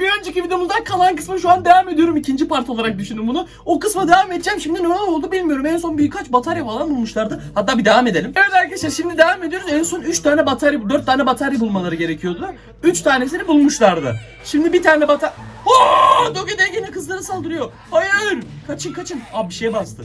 Bir önceki videomuzdan kalan kısma şu an devam ediyorum. İkinci part olarak düşünün bunu. O kısma devam edeceğim. Şimdi ne oldu bilmiyorum. En son birkaç batarya falan bulmuşlardı. Hatta bir devam edelim. Evet arkadaşlar şimdi devam ediyoruz. En son 3 tane batarya, 4 tane batarya bulmaları gerekiyordu. 3 tanesini bulmuşlardı. Şimdi bir tane batarya... Ooo! Doge yine kızlara saldırıyor. Hayır! Kaçın kaçın. Abi bir şeye bastı.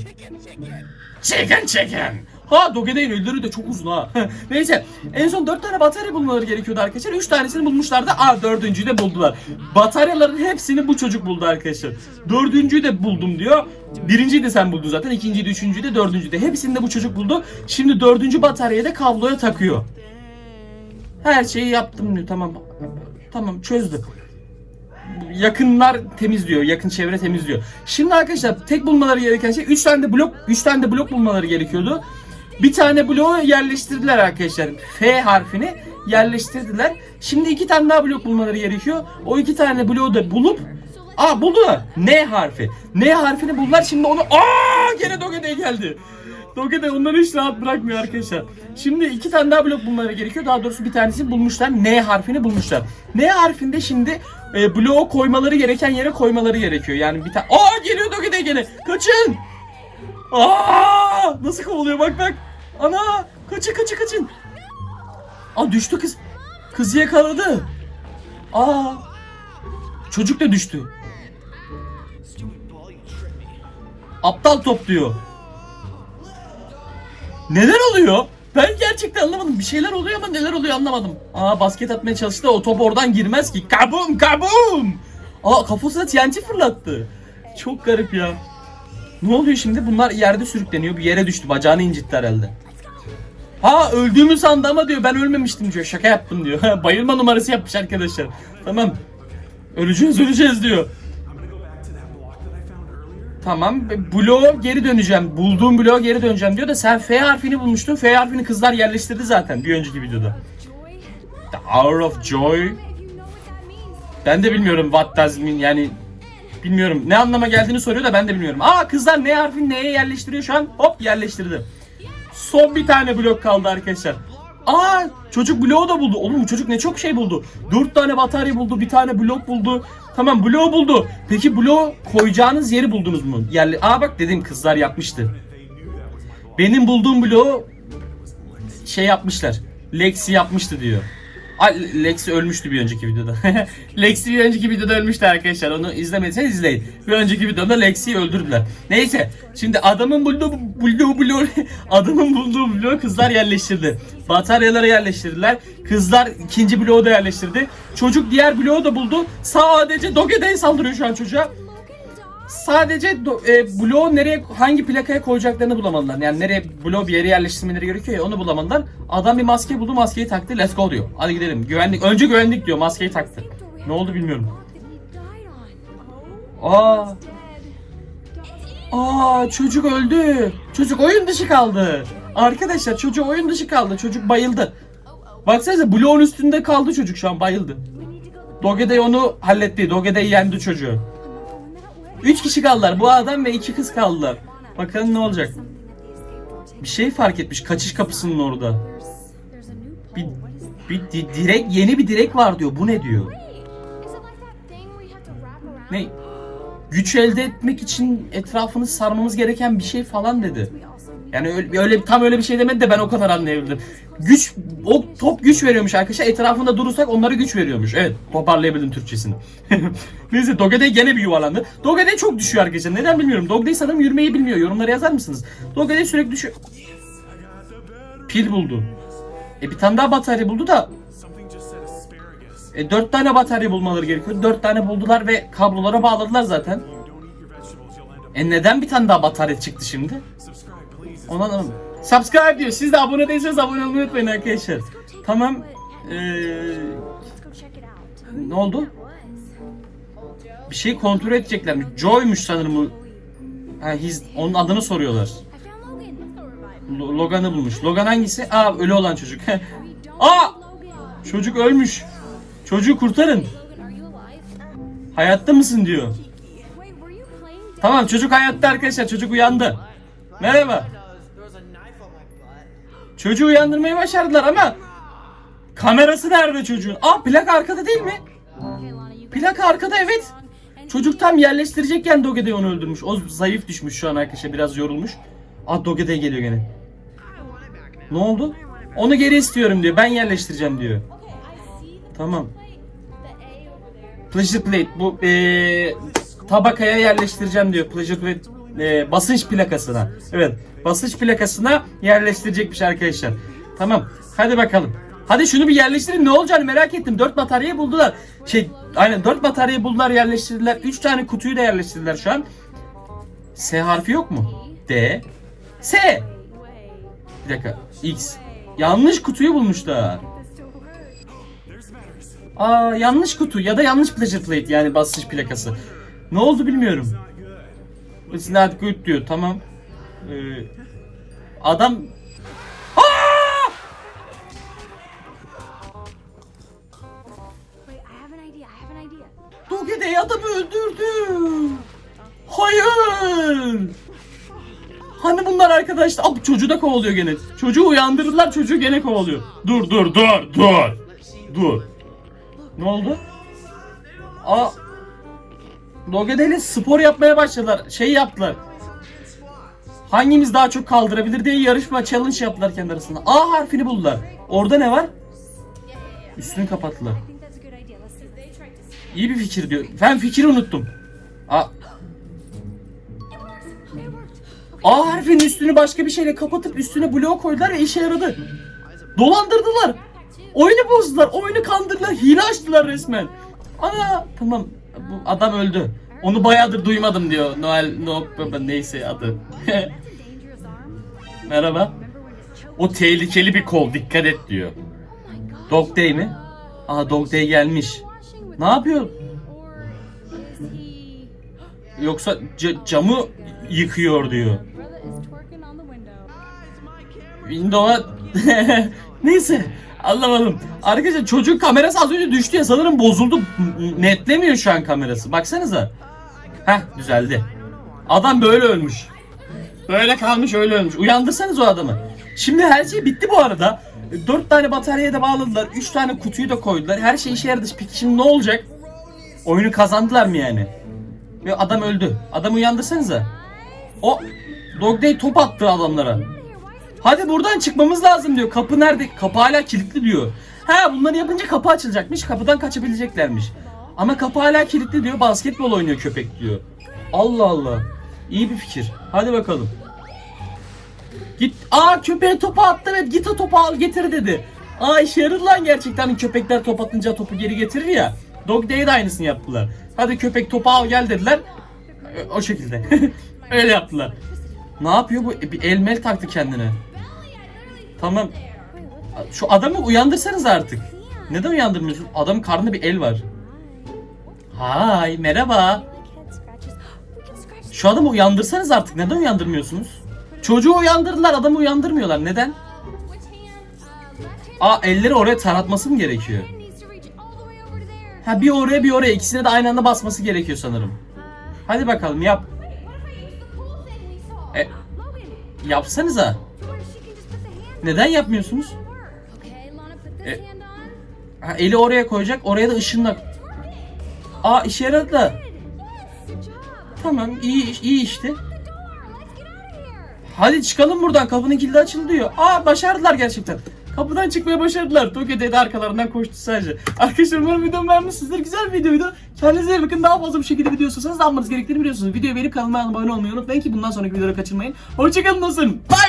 Çeken çeken. Ha Dogede'nin ölüleri de çok uzun ha. Neyse en son 4 tane batarya bulmaları gerekiyordu arkadaşlar. 3 tanesini bulmuşlardı. Aa dördüncüyü de buldular. Bataryaların hepsini bu çocuk buldu arkadaşlar. Dördüncüyü de buldum diyor. Birinciyi de sen buldun zaten. İkinciyi de üçüncüyü de dördüncüyü de. Hepsini de bu çocuk buldu. Şimdi dördüncü bataryayı da kabloya takıyor. Her şeyi yaptım diyor. Tamam. Tamam çözdü yakınlar temizliyor. Yakın çevre temizliyor. Şimdi arkadaşlar tek bulmaları gereken şey 3 tane de blok 3 tane de blok bulmaları gerekiyordu. Bir tane bloğu yerleştirdiler arkadaşlar. F harfini yerleştirdiler. Şimdi iki tane daha blok bulmaları gerekiyor. O iki tane bloğu da bulup Aa buldular. N harfi. N harfini buldular. Şimdi onu Aa gene Doge'de geldi. Doge'de onları hiç rahat bırakmıyor arkadaşlar. Şimdi iki tane daha blok bulmaları gerekiyor. Daha doğrusu bir tanesini bulmuşlar. N harfini bulmuşlar. N harfinde şimdi e, bloğu koymaları gereken yere koymaları gerekiyor. Yani bir tane... Aa geliyor Doge'de gene. Kaçın. Aa nasıl kovalıyor bak bak. Ana kaçın kaçın kaçın. Aa düştü kız. Kızı yakaladı. Aa çocuk da düştü. Aptal top diyor. Neler oluyor? Ben gerçekten anlamadım. Bir şeyler oluyor ama neler oluyor anlamadım. Aa basket atmaya çalıştı. O top oradan girmez ki. Kabum kabum. Aa kafasına TNT fırlattı. Çok garip ya. Ne oluyor şimdi? Bunlar yerde sürükleniyor. Bir yere düştü. Bacağını incitti herhalde. Ha öldüğümü sandı ama diyor ben ölmemiştim diyor. Şaka yaptım diyor. Bayılma numarası yapmış arkadaşlar. Tamam. Öleceğiz öleceğiz diyor. Tamam. Bloğa geri döneceğim. Bulduğum bloğa geri döneceğim diyor da sen F harfini bulmuştun. F harfini kızlar yerleştirdi zaten bir önceki videoda. The Hour of Joy. Ben de bilmiyorum what does mean yani bilmiyorum ne anlama geldiğini soruyor da ben de bilmiyorum. Aa kızlar ne harfini neye yerleştiriyor şu an? Hop yerleştirdi. Son bir tane blok kaldı arkadaşlar. Aa çocuk bloğu da buldu. Oğlum bu çocuk ne çok şey buldu. Dört tane batarya buldu, bir tane blok buldu. Tamam bloğu buldu. Peki bloğu koyacağınız yeri buldunuz mu? Yerli. Aa bak dedim kızlar yapmıştı. Benim bulduğum bloğu şey yapmışlar. Lexi yapmıştı diyor. Ay, Lexi ölmüştü bir önceki videoda. Lexi bir önceki videoda ölmüştü arkadaşlar. Onu izlemediyseniz izleyin. Bir önceki videoda Lexi'yi öldürdüler. Neyse. Şimdi adamın bulduğu bulduğu bloğu adamın bulduğu bloğu kızlar yerleştirdi. Bataryaları yerleştirdiler. Kızlar ikinci bloğu da yerleştirdi. Çocuk diğer bloğu da buldu. Sadece Doge'den saldırıyor şu an çocuğa. Sadece e, bloğu nereye hangi plakaya koyacaklarını bulamadılar. Yani nereye bloğu bir yere yerleştirmeleri gerekiyor ya onu bulamadılar. Adam bir maske buldu, maskeyi taktı. Let's go diyor. Hadi gidelim. Güvenlik. Önce güvenlik diyor. Maskeyi taktı. Ne oldu bilmiyorum. Aa. Aa çocuk öldü. Çocuk oyun dışı kaldı. Arkadaşlar çocuk oyun dışı kaldı. Çocuk bayıldı. Baksanıza bloğun üstünde kaldı çocuk şu an bayıldı. Dogeday onu halletti. Dogeday yendi çocuğu. Üç kişi kaldılar. Bu adam ve iki kız kaldılar. Bakalım ne olacak. Bir şey fark etmiş kaçış kapısının orada. Bir, bir di- direk yeni bir direk var diyor. Bu ne diyor? Ne? Güç elde etmek için etrafını sarmamız gereken bir şey falan dedi. Yani öyle, öyle tam öyle bir şey demedi de ben o kadar anlayabildim. Güç o top güç veriyormuş arkadaşlar. Etrafında durursak onlara güç veriyormuş. Evet, toparlayabildim Türkçesini. Neyse Dogeday gene bir yuvarlandı. Dogeday çok düşüyor arkadaşlar. Neden bilmiyorum. Dogeday sanırım yürümeyi bilmiyor. Yorumlara yazar mısınız? Dogeday sürekli düşüyor. Pil buldu. E bir tane daha batarya buldu da e, dört tane batarya bulmaları gerekiyor. Dört tane buldular ve kablolara bağladılar zaten. E neden bir tane daha batarya çıktı şimdi? Ona anlamadım. Subscribe diyor. Siz de abone değilseniz abone olmayı unutmayın arkadaşlar. Tamam. Ee, ne oldu? Bir şey kontrol edeceklermiş. Joy'muş sanırım. Ha, onun adını soruyorlar. Lo- Logan'ı bulmuş. Logan hangisi? Aa ölü olan çocuk. Aa! Çocuk ölmüş. Çocuğu kurtarın. Hayatta mısın diyor. Tamam çocuk hayatta arkadaşlar. Çocuk uyandı. Merhaba. Çocuğu uyandırmayı başardılar ama kamerası nerede çocuğun? Aa plak arkada değil mi? Plaka arkada evet. Çocuk tam yerleştirecekken Dogeday onu öldürmüş. O zayıf düşmüş şu an arkadaşlar biraz yorulmuş. Aa Dogeday geliyor gene. Ne oldu? Onu geri istiyorum diyor. Ben yerleştireceğim diyor. Tamam. Pleasure plate bu eee, tabakaya yerleştireceğim diyor. Pleasure plate eee, basınç plakasına. Evet basınç plakasına yerleştirecekmiş arkadaşlar. Tamam hadi bakalım. Hadi şunu bir yerleştirin ne olacağını merak ettim. 4 bataryayı buldular. Şey aynen 4 bataryayı buldular yerleştirdiler. 3 tane kutuyu da yerleştirdiler şu an. S harfi yok mu? D. S. Bir dakika. X. Yanlış kutuyu bulmuşlar. Aa yanlış kutu ya da yanlış pleasure plate yani basınç plakası. Ne oldu bilmiyorum. It's not good diyor tamam. Ee, adam Aa! İdea. Dogeday adamı öldürdü. Hayır. Hani bunlar arkadaşlar? Abi çocuğu da kovalıyor gene. Çocuğu uyandırdılar çocuğu gene kovalıyor. Dur dur dur dur. Dur. Ne oldu? Aa. Dogeday'le spor yapmaya başladılar. Şey yaptılar. Hangimiz daha çok kaldırabilir diye yarışma challenge yaptılar kendi arasında. A harfini buldular. Orada ne var? Üstünü kapattılar. İyi bir fikir diyor. Ben fikri unuttum. A. A harfinin üstünü başka bir şeyle kapatıp üstüne blok koydular ve işe yaradı. Dolandırdılar. Oyunu bozdular. Oyunu kandırdılar. Hile açtılar resmen. Ana tamam. Bu adam öldü. Onu bayağıdır duymadım diyor. Noel no neyse adı. Merhaba. O tehlikeli bir kol. Dikkat et diyor. Dog Day mi? Aa Dog Day gelmiş. Ne yapıyor? Yoksa ca- camı yıkıyor diyor. Brother is twerking on the window. Windows'a neyse anlamadım. Arkadaşlar çocuğun kamerası az önce düştü ya sanırım bozuldu. Netlemiyor şu an kamerası. Baksanıza. Heh düzeldi. Adam böyle ölmüş. Böyle kalmış öyle ölmüş. Uyandırsanız o adamı. Şimdi her şey bitti bu arada. Dört tane bataryaya da bağladılar. Üç tane kutuyu da koydular. Her şey işe yaradı. Peki şimdi ne olacak? Oyunu kazandılar mı yani? Ve adam öldü. Adamı uyandırsanıza. O Dog Day top attı adamlara. Hadi buradan çıkmamız lazım diyor. Kapı nerede? Kapı hala kilitli diyor. Ha bunları yapınca kapı açılacakmış. Kapıdan kaçabileceklermiş. Ama kapı hala kilitli diyor. Basketbol oynuyor köpek diyor. Allah Allah. İyi bir fikir. Hadi bakalım. Git. Aa köpeğe topu attı evet. Git o topu al getir dedi. Aa işe yaradı lan gerçekten. Köpekler top atınca topu geri getirir ya. Dog Day'de de aynısını yaptılar. Hadi köpek topu al gel dediler. O şekilde. Öyle yaptılar. Ne yapıyor bu? E, Bir elmel taktı kendine. Tamam. Şu adamı uyandırsanız artık. Neden uyandırmıyorsun? Adamın karnında bir el var. Hay merhaba. Şu adamı uyandırsanız artık. Neden uyandırmıyorsunuz? Çocuğu uyandırdılar adamı uyandırmıyorlar. Neden? Aa elleri oraya taratması mı gerekiyor? Ha bir oraya bir oraya ikisine de aynı anda basması gerekiyor sanırım. Hadi bakalım yap. E, yapsanıza. Neden yapmıyorsunuz? E. Ha, eli oraya koyacak oraya da ışınla. Aa işe yaradı. Tamam iyi iyi işte. Hadi çıkalım buradan kapının kilidi açıldı diyor. Aa başardılar gerçekten. Kapıdan çıkmaya başardılar. Tokyo'da de arkalarından koştu sadece. Arkadaşlar umarım videomu beğenmişsinizdir. Güzel bir videoydu. Kendinize bakın. Daha fazla bu şekilde video istiyorsanız ne yapmanız gerektiğini biliyorsunuz. Videoyu beğenip kanalıma abone olmayı unutmayın ki bundan sonraki videoları kaçırmayın. Hoşçakalın dostlarım. Bay.